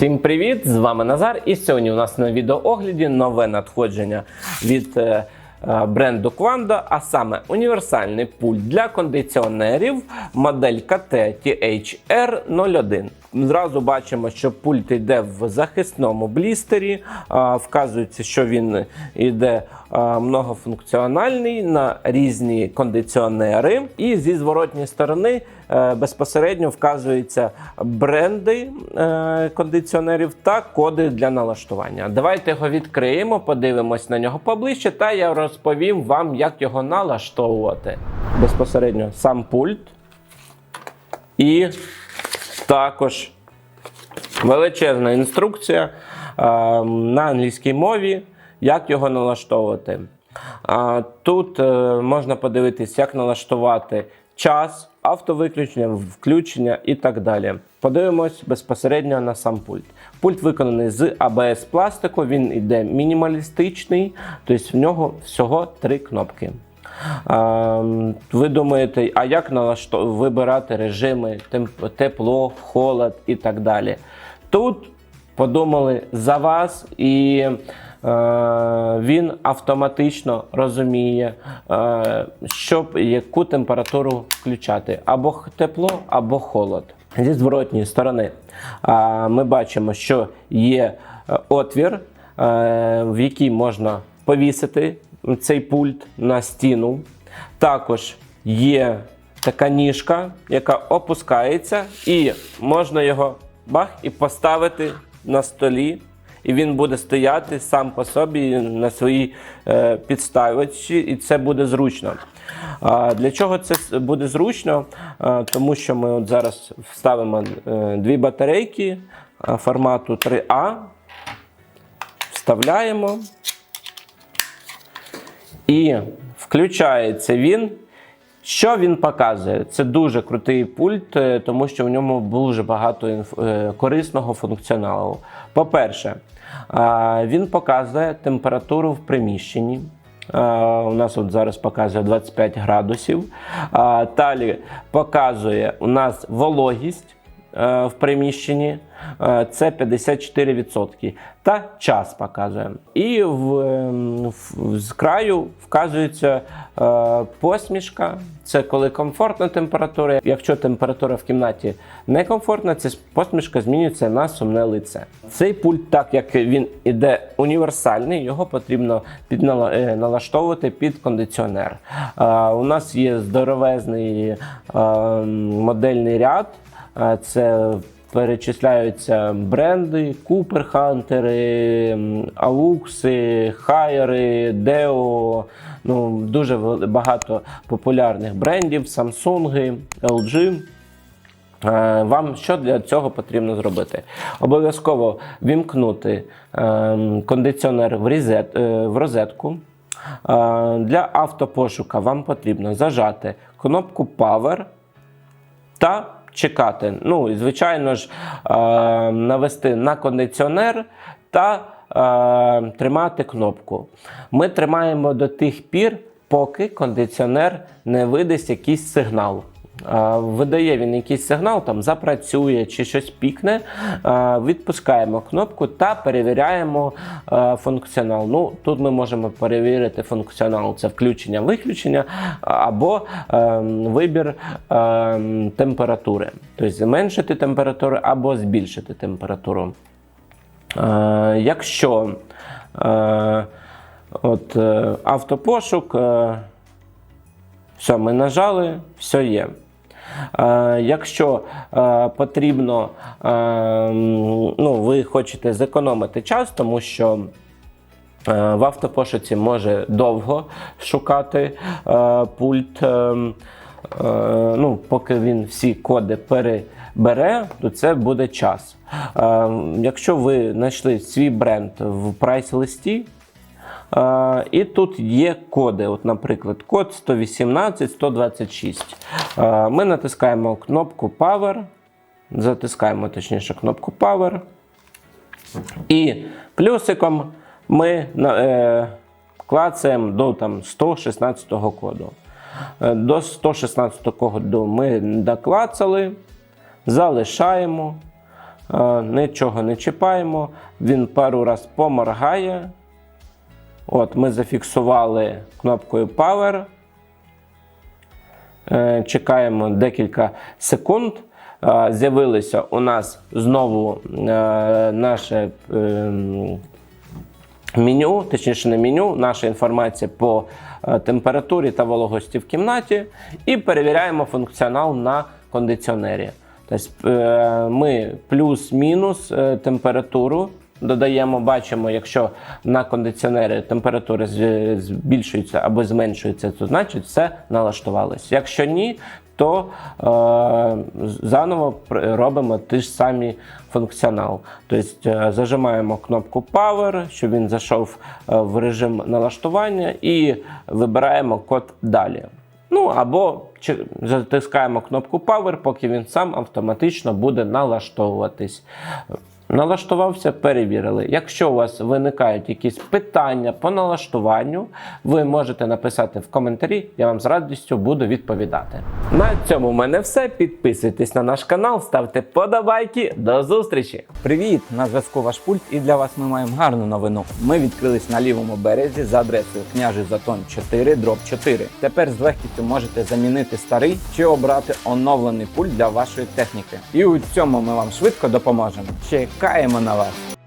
Всім привіт! З вами Назар. І сьогодні у нас на відеоогляді нове надходження від е, е, бренду Quando, а саме універсальний пульт для кондиціонерів моделька THR01. Зразу бачимо, що пульт йде в захисному блістері. Вказується, що він йде многофункціональний на різні кондиціонери. І зі зворотньої сторони е, безпосередньо вказуються бренди е, кондиціонерів та коди для налаштування. Давайте його відкриємо, подивимось на нього поближче, та я розповім вам, як його налаштовувати. Безпосередньо сам пульт. І також величезна інструкція на англійській мові, як його налаштовувати. Тут е, можна подивитись, як налаштувати час, автовиключення, включення і так далі. Подивимось безпосередньо на сам пульт. Пульт виконаний з ABS пластику, він іде мінімалістичний, тобто в нього всього три кнопки. Ви думаєте, а як налаштов... вибирати режими тепло, холод і так далі? Тут подумали за вас, і е, він автоматично розуміє, е, щоб яку температуру включати: або тепло, або холод. Зі зворотньої сторони ми бачимо, що є е, отвір, в який можна повісити цей пульт на стіну. Також є така ніжка, яка опускається, і можна його бах і поставити на столі. І він буде стояти сам по собі на своїй е, підставочці, і це буде зручно. А для чого це буде зручно? А, тому що ми от зараз вставимо е, дві батарейки формату 3А, вставляємо. І включається він. Що він показує? Це дуже крутий пульт, е, тому що в ньому дуже багато е, корисного функціоналу. По-перше, він показує температуру в приміщенні. У нас от зараз показує 25 градусів. Далі показує у нас вологість е, в приміщенні. Е, Це 54%. Та час показує. І в, ем, в- з краю вказується е, посмішка. Це коли комфортна температура. Якщо температура в кімнаті некомфортна, ця посмішка змінюється на сумне лице. Цей пульт, так як він іде універсальний, його потрібно е, налаштовувати під кондиціонер. Е, У нас є здоровезний е, модельний ряд. Е, Це перечисляються бренди, Купер Хантери, Аукси, Хайери, Део. Ну, дуже багато популярних брендів, Samsung, LG. Е, Вам що для цього потрібно зробити? Обов'язково вімкнути ем, кондиціонер в, різет, е, в розетку. Е, Для автопошука вам потрібно зажати кнопку Power та чекати. Ну і звичайно ж е, навести на кондиціонер та е, тримати кнопку. Ми тримаємо до тих пір, поки кондиціонер не видасть якийсь сигнал. Видає він якийсь сигнал, там запрацює чи щось пікне. Відпускаємо кнопку та перевіряємо функціонал. Ну, тут ми можемо перевірити функціонал: це включення-виключення або е, вибір е, температури. Тобто зменшити температуру або збільшити температуру. Якщо е, от, е, автопошук, е, все, ми нажали, все є. Е, якщо е, потрібно, е, ну, ви хочете зекономити час, тому що в автопошуці може довго шукати пульт. ну, поки він всі коди перебере, то це буде час. Якщо ви знайшли свій бренд в прайс-листі, І тут є коди. От, наприклад, код 118 126. Е, Ми натискаємо кнопку Power. Затискаємо точніше кнопку Power. І плюсиком ми е, клацаємо до там, 116 коду. Е, До 116 коду ми доклацали, залишаємо. Е, Нічого не чіпаємо. Він пару раз поморгає. От, ми зафіксували кнопкою Power. Е, Чекаємо декілька секунд. Е, З'явилося у нас знову е, наше ем, меню, точніше не меню, наша інформація по температурі та вологості в кімнаті, і перевіряємо функціонал на кондиціонері. Тобто ми плюс-мінус температуру додаємо, бачимо, якщо на кондиціонері температура з- збільшується або зменшується, то значить все налаштувалось. Якщо ні, то е, заново робимо ті ж самі функціонал. Тобто е, зажимаємо кнопку Power, щоб він зайшов е, в режим налаштування, і вибираємо код далі. Ну або затискаємо кнопку Power, поки він сам автоматично буде налаштовуватись. Налаштувався, перевірили. Якщо у вас виникають якісь питання по налаштуванню, ви можете написати в коментарі, я вам з радістю буду відповідати. На цьому в мене все. Підписуйтесь на наш канал, ставте подобайки. До зустрічі! Привіт! На зв'язку ваш пульт, і для вас ми маємо гарну новину. Ми відкрились на лівому березі за адресою княжий Затон 4, дроб 4. Тепер з легкістю можете замінити старий чи обрати оновлений пульт для вашої техніки. І у цьому ми вам швидко допоможемо. Чекаємо на вас!